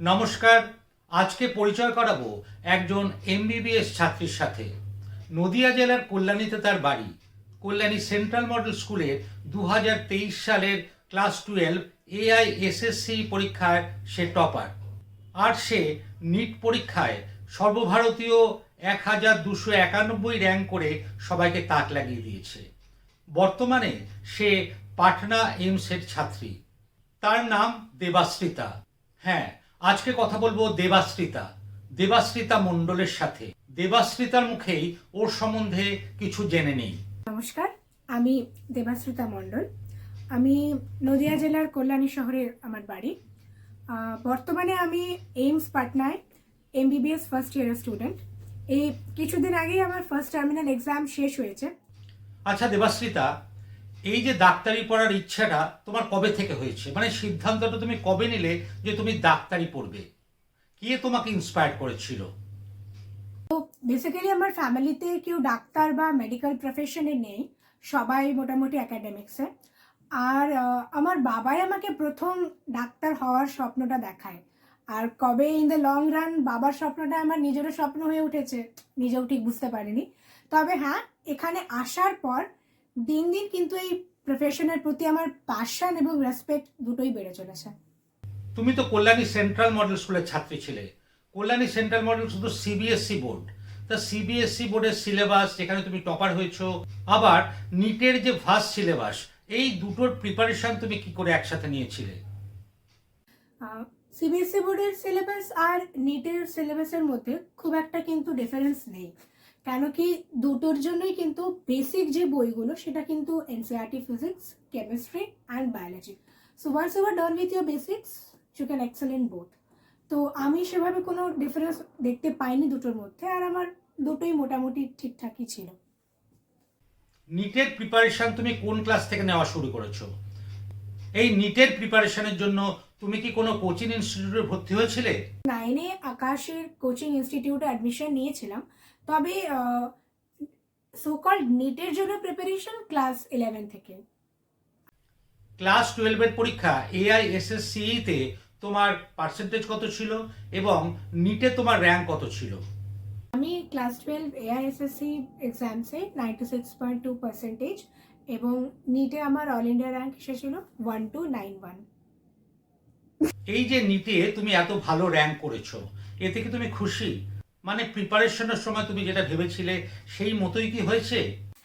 নমস্কার, আজকে পরিচয় করাবো একজন এমবিবিএস ছাত্রীর সাথে। নদিয়া জেলার কল্যাণীতে তার বাড়ি। কল্যাণী সেন্ট্রাল মডেল স্কুলের দু সালের ক্লাস টুয়েলভ এআইএসএসসি পরীক্ষায় সে টপার। আর সে নিট পরীক্ষায় সর্বভারতীয় এক হাজার দুশো একানব্বই র্যাঙ্ক করে সবাইকে তাক লাগিয়ে দিয়েছে। বর্তমানে সে পাটনা এইমসের ছাত্রী। তার নাম দেবাশ্রিতা। হ্যাঁ আজকে কথা বলব দেবাশ্রিতা। দেবাশ্রিতা মণ্ডলের সাথে। দেবাশ্রিতার মুখেই ওর সম্বন্ধে কিছু জেনে নেই। নমস্কার আমি দেবাশ্রিতা মণ্ডল। আমি নদিয়া জেলার কল্যাণী শহরে আমার বাড়ি। বর্তমানে আমি এইমস পাটনায় এমবিবিএস ফার্স্ট ইয়ারের স্টুডেন্ট এই কিছুদিন আগেই আমার ফার্স্ট টার্মিনাল এক্সাম শেষ হয়েছে। আচ্ছা দেবাশ্রিতা এই যে ডাক্তারি পড়ার ইচ্ছাটা তোমার কবে থেকে হয়েছে? মানে সিদ্ধান্তটা তুমি কবে নিলে যে তুমি ডাক্তারি পড়বে? কে তোমাকে ইন্সপায়ার করেছিল? তো বেসিক্যালি আমার ফ্যামিলিতে কেউ ডাক্তার বা মেডিকেল প্রফেশনে নেই। সবাই মোটামুটি অ্যাকাডেমিক্সে আর আমার বাবাই আমাকে প্রথম ডাক্তার হওয়ার স্বপ্নটা দেখায়। আর কবে ইন দ্য লং রান বাবার স্বপ্নটা আমার নিজেরও স্বপ্ন হয়ে উঠেছে, নিজেও ঠিক বুঝতে পারিনি। তবে হ্যাঁ এখানে আসার পর দিন দিন কিন্তু এই প্রফেশনের প্রতি আমার প্যাশন এবং রেসপেক্ট দুটোই বেড়ে চলেছে। তুমি তো কল্যাণী সেন্ট্রাল মডেল স্কুলের ছাত্রী ছিলে। কল্যাণী সেন্ট্রাল মডেল শুধু সিবিএসসি বোর্ড তা সিবিএসসি বোর্ডের সিলেবাস যেখানে তুমি টপার হয়েছো আবার নিটের যে ভাস্ট সিলেবাস এই দুটোর প্রিপারেশন তুমি কি করে একসাথে নিয়েছিলে? সিবিএসসি বোর্ডের সিলেবাস আর নিটের সিলেবাসের মধ্যে খুব একটা কিন্তু ডিফারেন্স নেই। কেন কি দুটোর জন্যই কিন্তু বেসিক যে বইগুলো, সেটা কিন্তু NCERT physics chemistry and biology so once you are done with your basics you can excel in both তো আমি সেভাবে কোনো ডিফারেন্স দেখতে পাইনি দুটোর মধ্যে, আর আমার দুটোই মোটামুটি ঠিকঠাকই ছিল। নিটের প্রিপারেশন তুমি কোন ক্লাস থেকে নেওয়া শুরু করেছ? এই নিটের প্রিপারেশনের জন্য তুমি কি কোনো কোচিং ইনস্টিটিউটে ভর্তি হয়েছিলে? নাইনে আকাশের কোচিং ইনস্টিটিউটে অ্যাডমিশন নিয়েছিলাম। তবে সোকল্ড নিটের জন্য প্রিপারেশন ক্লাস ইলেভেন থেকে। ক্লাস টুয়েলভের পরীক্ষা এআইএসএসসি তে তোমার পার্সেন্টেজ কত ছিল এবং নিটে তোমার র্যাঙ্ক কত ছিল? আমি class twelve AISSCE এক্সামসে ninety six point two percentage এবং নিটে আমার অল ইন্ডিয়া র্যাঙ্ক এসেছিল ওয়ান টু নাইন ওয়ান এই যে নিটে তুমি এত ভালো র্যাঙ্ক করেছ, এতে কি তুমি খুশি? মানে প্রিপারেশনের সময় তুমি যেটা ভেবেছিলে, সেই মতোই কি হয়েছে?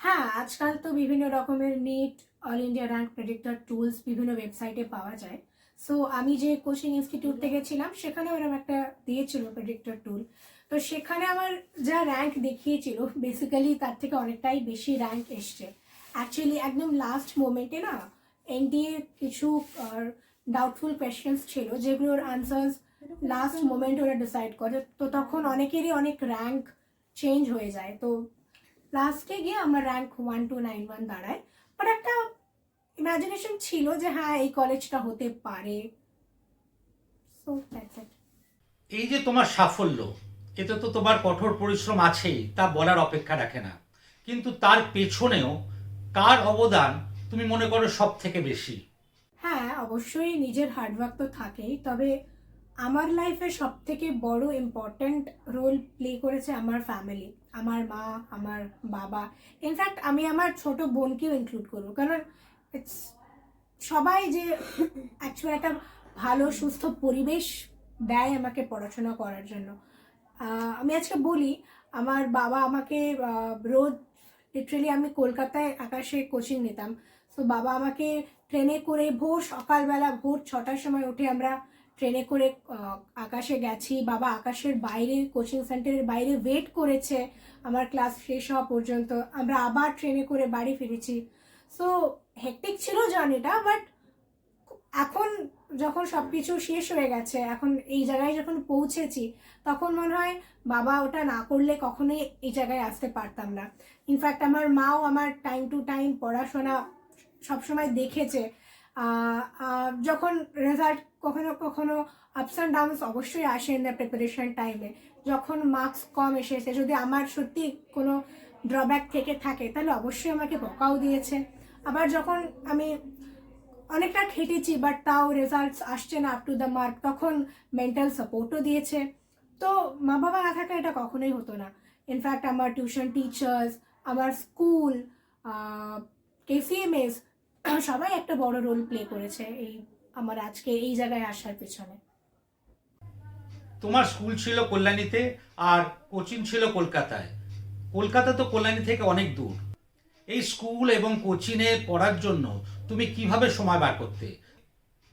হ্যাঁ আজকাল তো বিভিন্ন রকমের NEET all India rank predictor tools বিভিন্ন ওয়েবসাইটে পাওয়া যায়। সো আমি যে কোচিং ইনস্টিটিউট থেকে সেখানে ওরকম একটা দিয়েছিল প্রেডিক্টর টুল তো সেখানে আমার যা র্যাঙ্ক দেখিয়েছিল বেসিক্যালি তার থেকে অনেকটাই বেশি র্যাঙ্ক এসছে। অ্যাকচুয়ালি একদম লাস্ট মোমেন্টে না, এনডিএ কিছু ডাউটফুল কোয়েশ্চেন্স ছিল যেগুলোর আনসার্স লাস্ট মোমেন্ট ওরা ডিসাইড করে। তো তখন অনেকেরই অনেক র্যাঙ্ক চেঞ্জ হয়ে যায়। তো লাস্টে গিয়ে আমার rank one two nine one দাঁড়ায় বাট একটা ইমাজিনেশন ছিল যে হ্যাঁ এই কলেজটা হতে পারে। সো এই যে তোমার সাফল্য, এতে তো তোমার কঠোর পরিশ্রম আছেই, তা বলার অপেক্ষা রাখে না। কিন্তু তার পেছনেও কার অবদান তুমি মনে করো সব থেকে বেশি? অবশ্যই নিজের হার্ডওয়ার্ক তো থাকেই, তবে আমার লাইফে সব থেকে বড় ইম্পর্ট্যান্ট রোল প্লে করেছে আমার ফ্যামিলি আমার মা, আমার বাবা। ইনফ্যাক্ট আমি আমার ছোট বোনকেও ইনক্লুড করব, কারণ ইটস সবাই যে অ্যাকচুয়ালি একটা ভালো, সুস্থ পরিবেশ দেয় আমাকে পড়াশোনা করার জন্য। আমি আজকে বলি, আমার বাবা আমাকে রোজ লিটারেলি আমি কলকাতায় আকাশে কোচিং নিতাম। তো বাবা আমাকে ট্রেনে করে ভোর সকালবেলা ভোর ছটার সময় উঠে আমরা ট্রেনে করে আকাশে গেছি। বাবা আকাশের বাইরে কোচিং সেন্টারের বাইরে ওয়েট করেছে। আমার ক্লাস শেষ হওয়া পর্যন্ত আমরা আবার ট্রেনে করে বাড়ি ফিরেছি। সো হেকটিক ছিল জার্নিটা বাট এখন যখন সব কিছু শেষ হয়ে গেছে, এখন এই জায়গায় যখন পৌঁছেছি, তখন মনে হয় বাবা ওটা না করলে কখনোই এই জায়গায় আসতে পারতাম না। ইনফ্যাক্ট আমার মাও আমার টাইম টু টাইম পড়াশোনা সবসময় দেখেছে। যখন রেজাল্ট কখনো কখনো আপস অ্যান্ড ডাউনস অবশ্যই আসে দ্য প্রিপারেশন টাইমে যখন মার্কস কম এসেছে, যদি আমার সত্যি কোনো ড্রব্যাক থেকে থাকে, তাহলে অবশ্যই আমাকে বকাও দিয়েছে। আবার যখন আমি অনেকটা খেটেছি বাট তাও রেজাল্টস আসছে না আপ টু দ্য মার্ক তখন মেন্টাল সাপোর্টও দিয়েছে। তো মা বাবা না থাকা এটা কখনোই হতো না। ইনফ্যাক্ট আমার টিউশন টিচার্স আমার স্কুল কেসিএমএস সবাই একটা বড় রোল প্লে করেছে এই আমার আজকে এই জায়গায় আসার পেছনে। তোমার স্কুল ছিল কল্যাণীতে আর কোচিং ছিল কলকাতায়। কলকাতা তো কল্যাণী থেকে অনেক দূর। এই স্কুল এবং কোচিংয়ে পড়ার জন্য তুমি কীভাবে সময় বার করতে?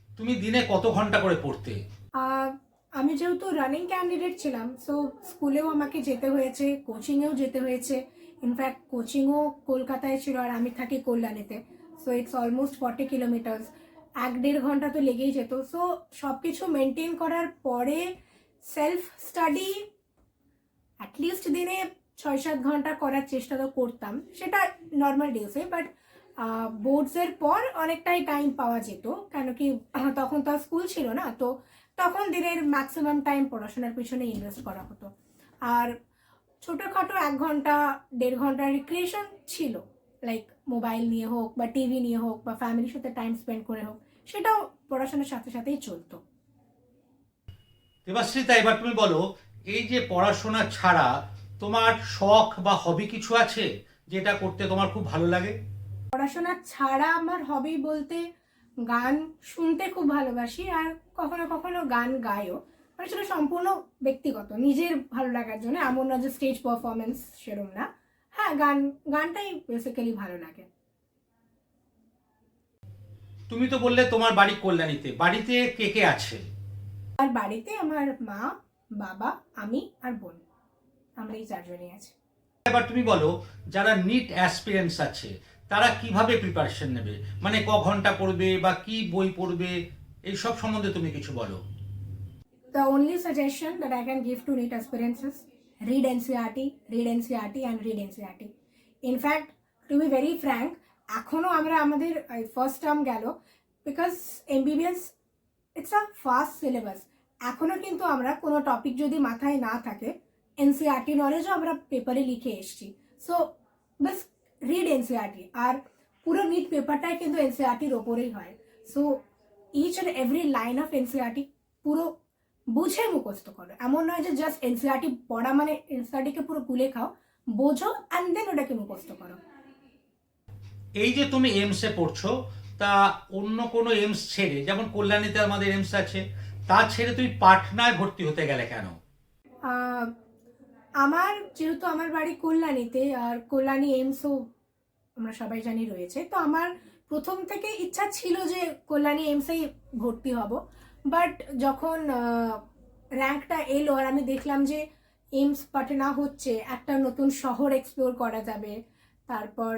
তুমি দিনে কত ঘণ্টা করে পড়তে? আমি যেহেতু রানিং ক্যান্ডিডেট ছিলাম সো স্কুলেও আমাকে যেতে হয়েছে কোচিংয়েও যেতে হয়েছে। ইনফ্যাক্ট কোচিংও কলকাতায় ছিল আর আমি থাকি কল্যাণীতে so it's almost forty kilometres এক দেড় ঘণ্টা তো লেগেই যেত সো সব কিছু মেনটেন করার পরে সেলফ স্টাডি অ্যাটলিস্ট দিনে ছয় সাত ঘণ্টা করার চেষ্টা তো করতাম। সেটা নর্মাল ডেজে বাট বোর্ডসের পর অনেকটাই টাইম পাওয়া যেত। কেন কি তখন তো স্কুল ছিল না, তো তখন দিনের ম্যাক্সিমাম টাইম পড়াশোনার পিছনে ইনভেস্ট করা হতো। আর ছোটোখাটো এক ঘণ্টা, দেড় ঘণ্টা রিক্রিয়েশন ছিল। লাইক মোবাইল নিয়ে হোক বা টিভি নিয়ে হোক বা ফ্যামিলির সাথে টাইম স্পেন্ড করে হোক, সেটাও পড়াশোনার সাথে সাথেই চলতো। দেবাশ্রিতা এবার তুমি বলো, এই যে পড়াশোনা ছাড়া তোমার শখ বা হবি কিছু আছে যেটা করতে তোমার খুব ভালো লাগে? পড়াশোনা ছাড়া আমার হবি বলতে গান শুনতে খুব ভালোবাসি আর কখনো কখনো গান গায়ও মানে সেটা সম্পূর্ণ ব্যক্তিগত নিজের ভালো লাগার জন্য। এমন না যে স্টেজ পারফরমেন্স সেরম না। হ্যাঁ গান গানটাই বেসিক্যালি ভালো লাগে। তুমি তো বললে তোমার বাড়ি কল্যাণীতে। বাড়িতে কে কে আছে? আর বাড়িতে আমার মা বাবা আমি আর বোন। আমরা এই চারজনই আছি। এবার তুমি বলো যারা নিট অ্যাসপিরেন্টস আছে তারা কীভাবে প্রিপারেশন নেবে? মানে ক ঘণ্টা পড়বে বা কি বই পড়বে? এই সব সম্বন্ধে তুমি কিছু বলো। The only suggestion that I can give to NEET aspirants is read NCRT, read NCRT, and read NCRT. In fact, to be very frank, এখনও আমরা আমাদের ফার্স্ট টার্ম গেল because MBBS it's a fast syllabus এখনও কিন্তু আমরা কোনো topic যদি মাথায় না থাকে এনসিআরটি নলেজও আমরা পেপারে লিখে এসেছি। সো বাস read N C E R T আর পুরো নিট পেপারটাই কিন্তু এনসিআরটির ওপরেই হয়। So each and every line of NCERT পুরো বুঝে মুখস্থ করো। এমন নয় যে জাস্ট এনসিআরটি পড়া মানে এনসিআরটিকে পুরো গুলে খাও বোঝো অ্যান্ড দেন ওটাকে মুখস্থ করো। এই যে তুমি এমসে পড়ছো তা অন্য কোনো এমস ছেড়ে যেমন কল্যাণীতে আমাদের এমস আছে তা ছেড়ে তুমি পাটনায় ভর্তি হতে গেলে কেন? আমার যেহেতু আমার বাড়ি কল্যাণীতে আর কল্যাণী এইমসও আমরা সবাই জানি রয়েছে, তো আমার প্রথম থেকে ইচ্ছা ছিল যে কল্যাণী এইমসেই ভর্তি হব। বাট যখন র্যাঙ্কটা এলো আর আমি দেখলাম যে এইমস পাটনা হচ্ছে, একটা নতুন শহর এক্সপ্লোর করা যাবে, তারপর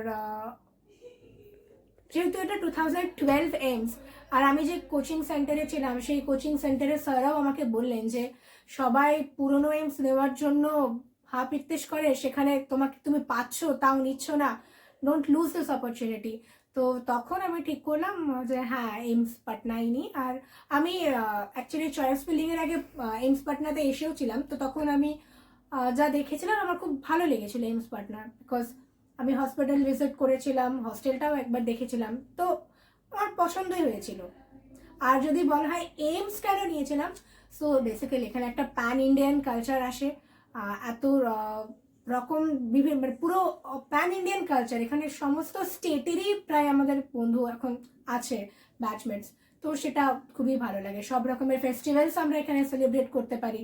যেহেতু এটা টু থাউজেন্ড টুয়েলভ এইমস আর আমি যে কোচিং সেন্টারে ছিলাম, সেই কোচিং সেন্টারের স্যাররাও আমাকে বললেন যে সবাই পুরনো এইমস নেওয়ার জন্য হাফ ইত্তেশ করে, সেখানে তোমাকে তুমি পাচ্ছ, তাও নিচ্ছ না। ডোন্ট লুজ দিস অপরচুনিটি তো তখন আমি ঠিক করলাম যে হ্যাঁ এইমস পাটনাই নিই আর আমি অ্যাকচুয়ালি চয়েস ফিলিংয়ের আগে এইমস পাটনাতে এসেও ছিলাম। তো তখন আমি যা দেখেছিলাম আমার খুব ভালো লেগেছিল এইমস পাটনা বিকজ আমি হসপিটাল ভিজিট করেছিলাম হস্টেলটাও একবার দেখেছিলাম। তো আমার পছন্দই হয়েছিল। আর যদি বলা হয় এইমস কেন নিয়েছিলাম সো বেসিক্যালি এখানে একটা প্যান ইন্ডিয়ান কালচার আসে। এত রকম বিভিন্ন মানে পুরো প্যান ইন্ডিয়ান কালচার এখানে সমস্ত স্টেটেরই প্রায় আমাদের বন্ধু এখন আছে ব্যাচমেটস তো সেটা খুবই ভালো লাগে। সব রকমের ফেস্টিভ্যালস আমরা এখানে সেলিব্রেট করতে পারি।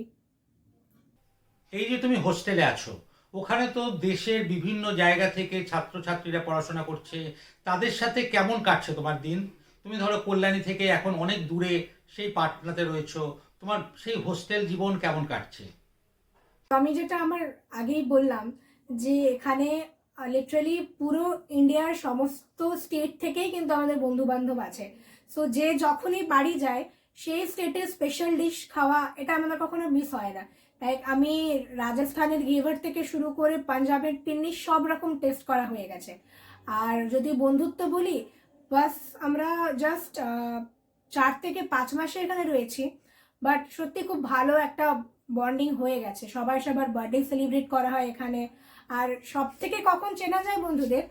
এই যে তুমি হোস্টেলে আছো, ওখানে তো দেশের বিভিন্ন জায়গা থেকে ছাত্রছাত্রীরা পড়াশোনা করছে। তাদের সাথে কেমন কাটছে তোমার দিন? তুমি ধরো কল্যাণী থেকে এখন অনেক দূরে, সেই পাটনাতে রয়েছো। তোমার সেই হোস্টেল জীবন কেমন কাটছে? আমি যেটা আমার আগেই বললাম যে এখানে লিটারালি পুরো ইন্ডিয়ার সমস্ত স্টেট থেকেই কিন্তু আমাদের বন্ধু বান্ধব আছে। সো যে যখনই বাড়ি যায়, সেই স্টেটের স্পেশাল ডিশ খাওয়া এটা আমাদের কখনো মিস হয় না। লাইক আমি রাজস্থানের গিভার থেকে শুরু করে পাঞ্জাবের পিন্নি সব রকম টেস্ট করা হয়ে গেছে। আর যদি বন্ধুত্ব বলি বাস আমরা জাস্ট চার থেকে পাঁচ মাসে এখানে রয়েছি। বাট সত্যি খুব ভালো একটা বন্ডিং হয়ে গেছে। সবাই সবার বার্থডে সেলিব্রেট করা হয় এখানে। আর সব থেকে কখন চেনা যায় বন্ধুদের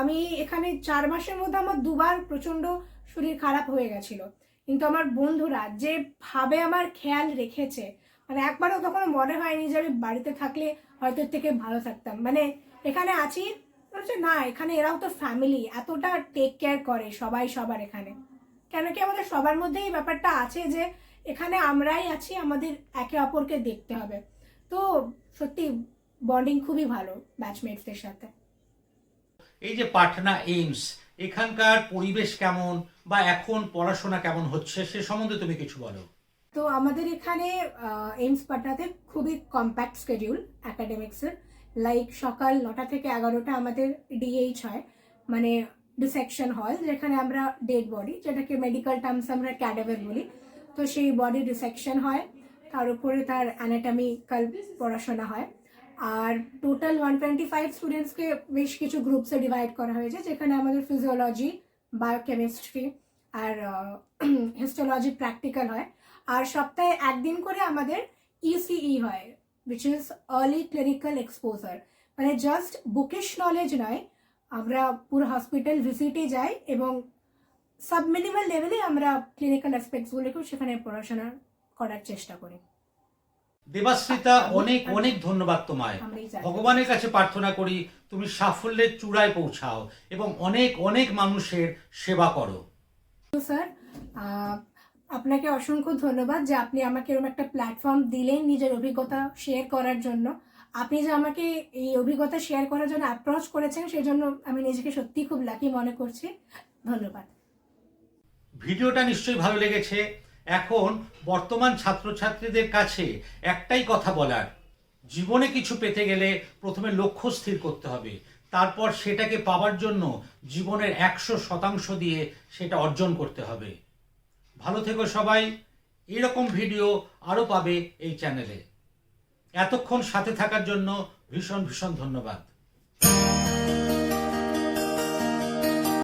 আমি এখানে চার মাসের মধ্যে আমার দুবার প্রচণ্ড শরীর খারাপ হয়ে গেছিল। কিন্তু আমার বন্ধুরা যেভাবে আমার খেয়াল রেখেছে মানে একবারও কখনো মনে হয়নি যে আমি বাড়িতে থাকলে হয়তো থেকে ভালো থাকতাম। মানে এখানে আছি, বলছে না, এখানে এরাও তো ফ্যামিলি এতটা টেক কেয়ার করে সবাই সবার এখানে। কেন কি আমাদের সবার মধ্যেই এই ব্যাপারটা আছে যে এখানে আমরাই আছি আমাদের একে অপরকে দেখতে হবে। তো সত্যি বন্ডিং খুবই ভালো ব্যাচমেটসদের সাথে। এই যে পাটনা এইমস এখানকার পরিবেশ কেমন বা এখন পড়াশোনা কেমন হচ্ছে সে সম্বন্ধে তুমি কিছু বলো। তো আমাদের এখানে এইমস পাটনাতে খুবই কম্প্যাক্ট স্কেডিউল অ্যাকাডেমিক্সের লাইক সকাল নটা থেকে এগারোটা আমাদের ডিএইচ হয় মানে ডিসেকশন হল যেখানে আমরা ডেড বডি যেটাকে মেডিকেল টার্মস আমরা ক্যাডাভার বলি। তো সেই বডি ডিসেকশন হয়, তার উপরে তার অ্যানাটমিক্যাল পড়াশোনা হয়। আর টোটাল ওয়ান টোয়েন্টি ফাইভ স্টুডেন্টসকে বেশ কিছু গ্রুপসে ডিভাইড করা হয়েছে, যেখানে আমাদের ফিজিওলজি বায়োকেমিস্ট্রি আর হিস্টোলজি প্র্যাকটিক্যাল হয়। আর সপ্তাহে একদিন করে আমাদের ইসিই হয় which is early clinical exposure মানে জাস্ট বুকিশ নলেজ নয়, আমরা পুরো হসপিটাল ভিজিটে যাই এবং সাব মিনিমাল লেভেলে আমরা ক্লিনিক্যাল অ্যাসপেক্টসগুলোকেও সেখানে পড়াশোনা করার চেষ্টা করি। দেবাশ্রিতা অনেক অনেক ধন্যবাদ তোমায়। ভগবানের কাছে প্রার্থনা করি তুমি সাফল্যের চূড়ায় পৌঁছাও এবং অনেক অনেক মানুষের সেবা করো। স্যার আপনাকে অসংখ্য ধন্যবাদ যে আপনি আমাকে এরকম একটা প্ল্যাটফর্ম দিলেন নিজের অভিজ্ঞতা শেয়ার করার জন্য। আপনি যে আমাকে এই অভিজ্ঞতা শেয়ার করার জন্য অ্যাপ্রোচ করেছেন সেই জন্য আমি নিজেকে সত্যি খুব লাকি মনে করছি। ধন্যবাদ। ভিডিওটা নিশ্চয়ই ভালো লেগেছে। এখন বর্তমান ছাত্রছাত্রীদের কাছে একটাই কথা বলার, জীবনে কিছু পেতে গেলে প্রথমে লক্ষ্য স্থির করতে হবে। তারপর সেটাকে পাওয়ার জন্য জীবনের একশো শতাংশ দিয়ে সেটা অর্জন করতে হবে। ভালো থেকো সবাই, এরকম ভিডিও আরও পাবে এই চ্যানেলে। এতক্ষণ সাথে থাকার জন্য ভীষণ ভীষণ ধন্যবাদ।